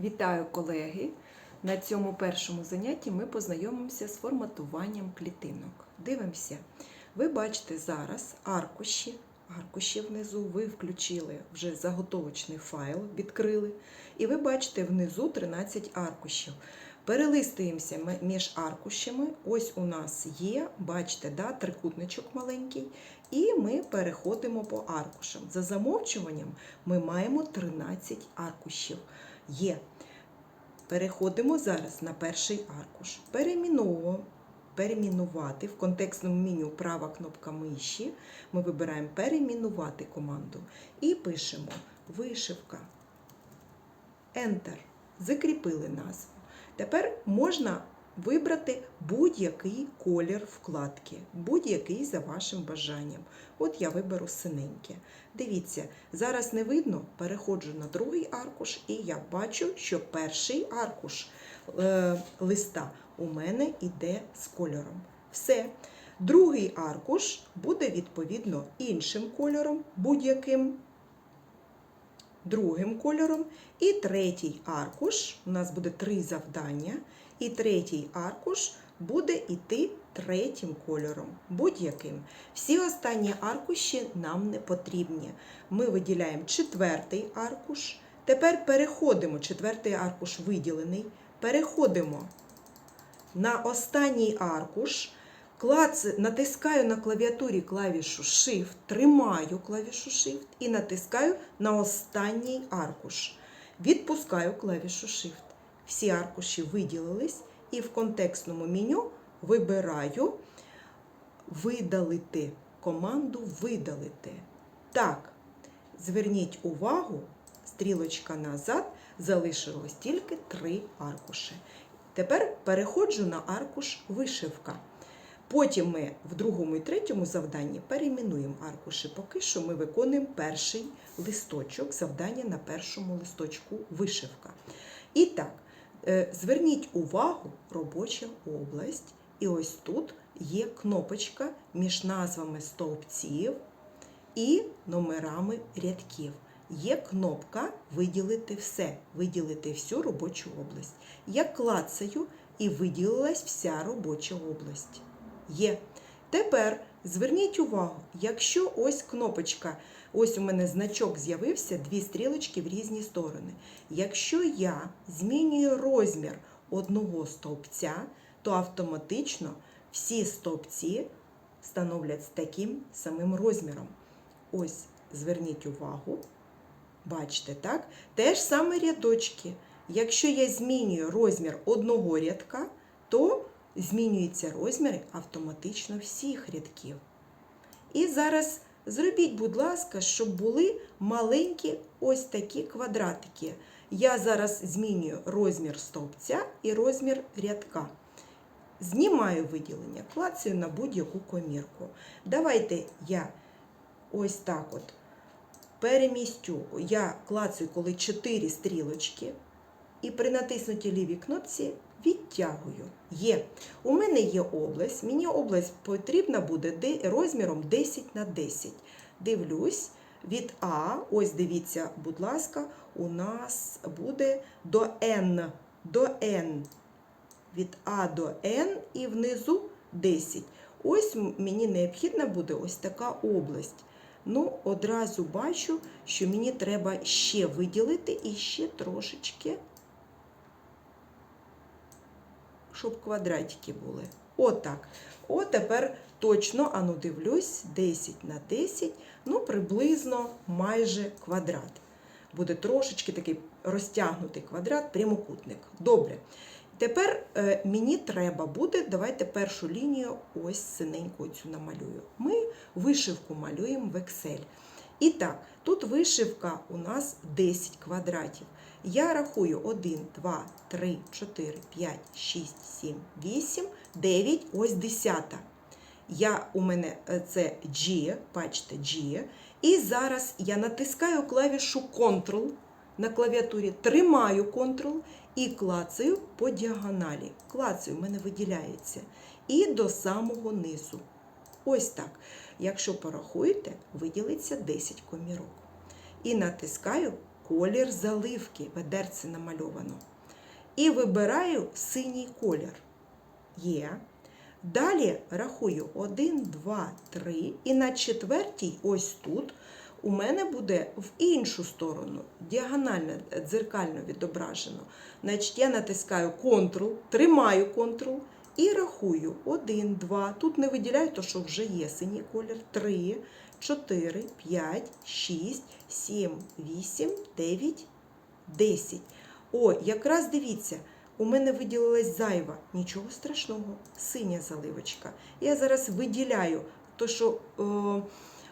Вітаю колеги! На цьому першому занятті ми познайомимося з форматуванням клітинок. Дивимося. Ви бачите зараз аркуші, аркуші внизу, ви включили вже заготовочний файл, відкрили. І ви бачите внизу 13 аркушів. Перелистуємося між аркушами. Ось у нас є, бачите, да, трикутничок маленький. І ми переходимо по аркушам. За замовчуванням ми маємо 13 аркушів. Є. Переходимо зараз на перший аркуш. Переміновуємо. Перемінувати в контекстному меню права кнопка миші. Ми вибираємо перемінувати команду і пишемо вишивка. Enter. Закріпили назву. Тепер можна вибрати будь-який колір вкладки, будь-який за вашим бажанням. От я виберу синеньке. Дивіться, зараз не видно, переходжу на другий аркуш, і я бачу, що перший аркуш е, листа у мене йде з кольором. Все. Другий аркуш буде відповідно іншим кольором, будь-яким другим кольором. І третій аркуш, у нас буде три завдання, і третій аркуш буде йти третім кольором, будь-яким. Всі останні аркуші нам не потрібні. Ми виділяємо четвертий аркуш. Тепер переходимо, четвертий аркуш виділений. Переходимо на останній аркуш. Клац, натискаю на клавіатурі клавішу Shift, тримаю клавішу Shift і натискаю на останній аркуш. Відпускаю клавішу Shift. Всі аркуші виділились, і в контекстному меню вибираю видалити команду видалити. Так, зверніть увагу, стрілочка назад, залишилось тільки три аркуші. Тепер переходжу на аркуш вишивка. Потім ми в другому і третьому завданні перейменуємо аркуші. Поки що ми виконуємо перший листочок, завдання на першому листочку вишивка. І так, зверніть увагу, робоча область. І ось тут є кнопочка між назвами стовпців і номерами рядків. Є кнопка Виділити все, виділити всю робочу область. Я клацаю і виділилась вся робоча область. Є. Тепер зверніть увагу, якщо ось кнопочка, ось у мене значок з'явився, дві стрілочки в різні сторони. Якщо я змінюю розмір одного стовпця, то автоматично всі стовпці становлять таким самим розміром. Ось, зверніть увагу, бачите, так? Те ж саме рядочки. Якщо я змінюю розмір одного рядка, то змінюються розміри автоматично всіх рядків. І зараз зробіть, будь ласка, щоб були маленькі ось такі квадратики. Я зараз змінюю розмір стовпця і розмір рядка. Знімаю виділення, клацаю на будь-яку комірку. Давайте я ось так от перемістю. Я клацаю, коли 4 стрілочки, і при натиснутій лівій кнопці відтягую. Є. У мене є область. Мені область потрібна буде розміром 10 на 10. Дивлюсь. Від А, ось дивіться, будь ласка, у нас буде до N. До N. Від А до N і внизу 10. Ось мені необхідна буде ось така область. Ну, одразу бачу, що мені треба ще виділити і ще трошечки, щоб квадратики були. Отак. О, тепер точно, ану дивлюсь, 10 на 10, ну, приблизно майже квадрат. Буде трошечки такий розтягнутий квадрат, прямокутник. Добре. Тепер е, мені треба буде, давайте першу лінію ось синеньку цю намалюю. Ми вишивку малюємо в Excel. І так, тут вишивка у нас 10 квадратів. Я рахую 1, 2, 3, 4, 5, 6, 7, 8, 9, ось 10. Я, у мене е, це G, бачите, G. І зараз я натискаю клавішу Ctrl на клавіатурі, тримаю Ctrl і клацаю по діагоналі. Клацаю, в мене виділяється. І до самого низу. Ось так. Якщо порахуєте, виділиться 10 комірок. І натискаю колір заливки, ведерце намальовано. І вибираю синій колір. Є. Далі рахую 1, 2, 3. І на четвертій, ось тут, у мене буде в іншу сторону, діагонально, дзеркально відображено. Значить, я натискаю Ctrl, тримаю Ctrl і рахую 1, 2. Тут не виділяю, то що вже є синій колір. 3, 4, 5, 6, 7, 8, 9, 10. О, якраз дивіться, у мене виділилась зайва. Нічого страшного, синя заливочка. Я зараз виділяю то, що е,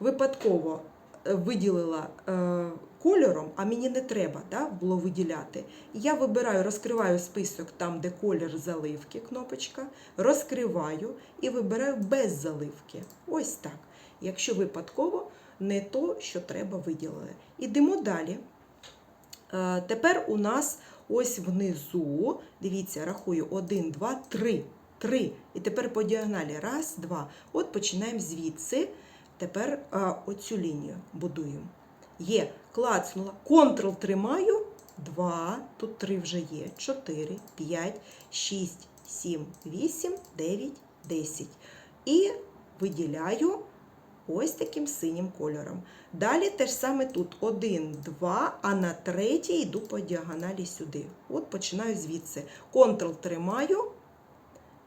випадково е, виділила е, кольором, а мені не треба да, було виділяти. Я вибираю, розкриваю список там, де колір заливки, кнопочка, розкриваю і вибираю без заливки. Ось так. Якщо випадково не то, що треба виділили. Ідемо далі. Е, Тепер у нас ось внизу, дивіться, рахую 1, 2, 3. 3. І тепер по діагоналі. Раз, два. От починаємо звідси. Тепер а, оцю лінію будуємо. Є, клацнула. Ctrl тримаю. 2. Тут 3 вже є. 4, 5, 6, 7, 8, 9, 10. І виділяю ось таким синім кольором. Далі те ж саме тут 1, 2, а на третій йду по діагоналі сюди. От починаю звідси. Ctrl тримаю.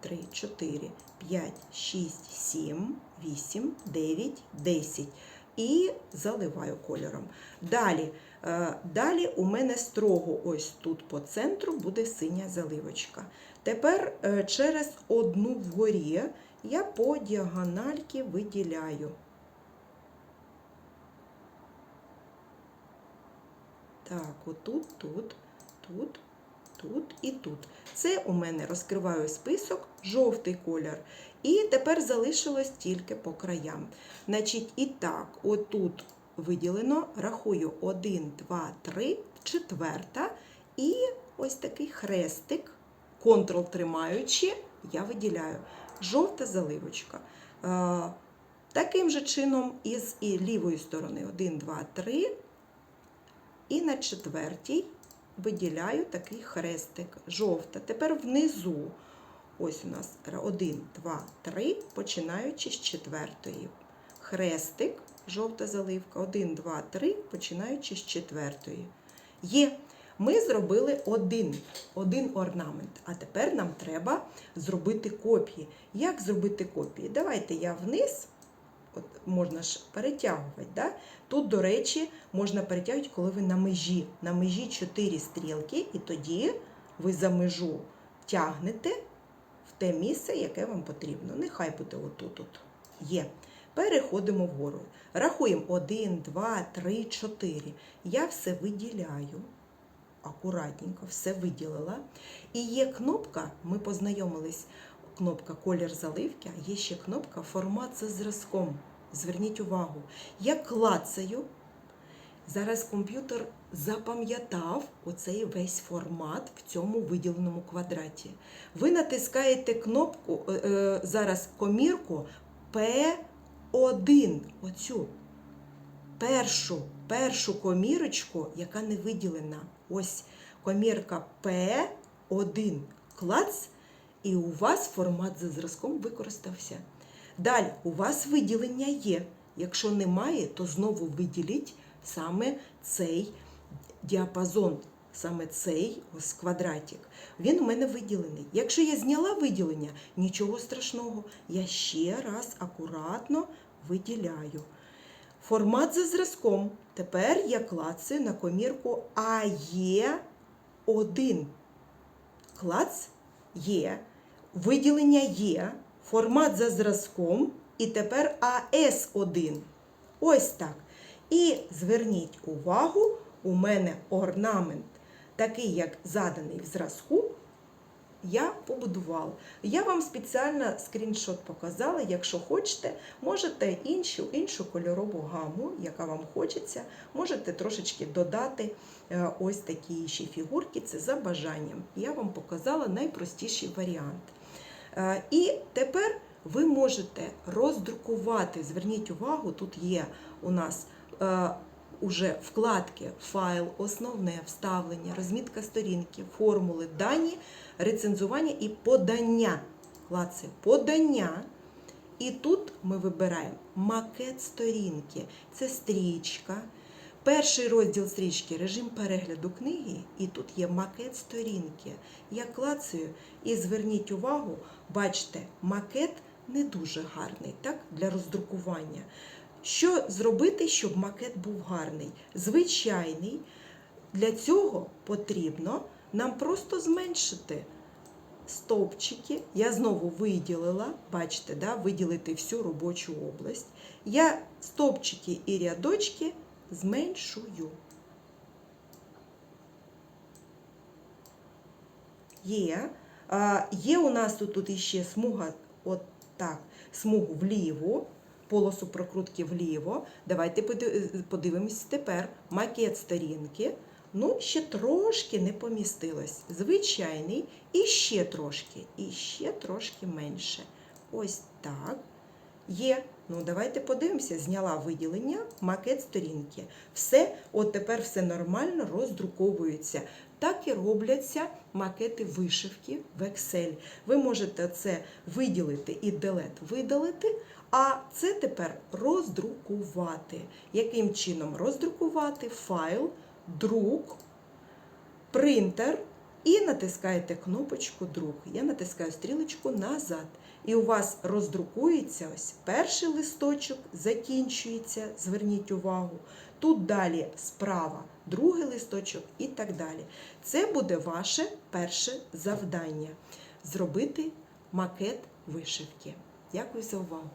3, 4, 5, 6, 7, 8, 9, 10. І заливаю кольором. Далі, е, далі у мене строго ось тут по центру буде синя заливочка. Тепер е, через одну вгорі я по діагональки виділяю. Так, отут, тут, тут, тут і тут. Це у мене розкриваю список, жовтий колір. І тепер залишилось тільки по краям. Значить, і так, отут виділено, рахую 1, 2, 3, четверта. І ось такий хрестик, контрол тримаючи, я виділяю. Жовта заливочка. Е, Таким же чином із і лівої сторони 1, 2, 3. І на четвертій виділяю такий хрестик. Жовта. Тепер внизу. Ось у нас 1, 2, 3, починаючи з четвертої. Хрестик, жовта заливка, 1, 2, 3, починаючи з четвертої. Є. Ми зробили один, один орнамент, а тепер нам треба зробити копії. Як зробити копії? Давайте я вниз, от можна ж перетягувати. Да? Тут, до речі, можна перетягувати, коли ви на межі. На межі 4 стрілки, і тоді ви за межу тягнете в те місце, яке вам потрібно. Нехай буде отут. -от. Є. Переходимо вгору. Рахуємо 1, 2, 3, 4. Я все виділяю. Акуратненько, все виділила. І є кнопка, ми познайомились, кнопка колір заливки, а є ще кнопка формат за зразком. Зверніть увагу, я клацаю. Зараз комп'ютер запам'ятав оцей весь формат в цьому виділеному квадраті. Ви натискаєте кнопку, е, е, зараз комірку P1, оцю першу, першу комірочку, яка не виділена. Ось комірка P1, клац, і у вас формат за зразком використався. Далі, у вас виділення є. Якщо немає, то знову виділіть саме цей діапазон, саме цей ось квадратик. Він у мене виділений. Якщо я зняла виділення, нічого страшного. Я ще раз акуратно виділяю. Формат за зразком. Тепер я клацаю на комірку АЕ1. Клац є. Виділення є. Формат за зразком. І тепер АС1. Ось так. І зверніть увагу, у мене орнамент, такий, як заданий в зразку, я побудувала. Я вам спеціально скріншот показала. Якщо хочете, можете іншу, іншу кольорову гаму, яка вам хочеться, можете трошечки додати е, ось такі ще фігурки, це за бажанням. Я вам показала найпростіший варіант. Е, І тепер ви можете роздрукувати, зверніть увагу, тут є у нас е, уже вкладки, файл, основне, вставлення, розмітка сторінки, формули, дані, рецензування і подання. Клацаю подання. І тут ми вибираємо макет сторінки. Це стрічка. Перший розділ стрічки режим перегляду книги, і тут є макет сторінки. Я клацаю і зверніть увагу, бачите, макет не дуже гарний так, для роздрукування. Що зробити, щоб макет був гарний? Звичайний. Для цього потрібно нам просто зменшити стовпчики. Я знову виділила, бачите, да, виділити всю робочу область. Я стовпчики і рядочки зменшую. Є. Є у нас тут, тут іще смуга, от так, смугу вліво, полосу прокрутки вліво. Давайте подивимось тепер макет сторінки. Ну, ще трошки не помістилось. Звичайний, і ще трошки, і ще трошки менше. Ось так. Є. Ну, давайте подивимося. Зняла виділення, макет сторінки. Все, от тепер все нормально роздруковується. Так і робляться макети вишивки в Excel. Ви можете це виділити і делет видалити, а це тепер роздрукувати. Яким чином роздрукувати файл, друк, принтер і натискаєте кнопочку друк. Я натискаю стрілочку назад. І у вас роздрукується ось перший листочок, закінчується, зверніть увагу. Тут далі справа другий листочок і так далі. Це буде ваше перше завдання зробити макет вишивки. Дякую за увагу.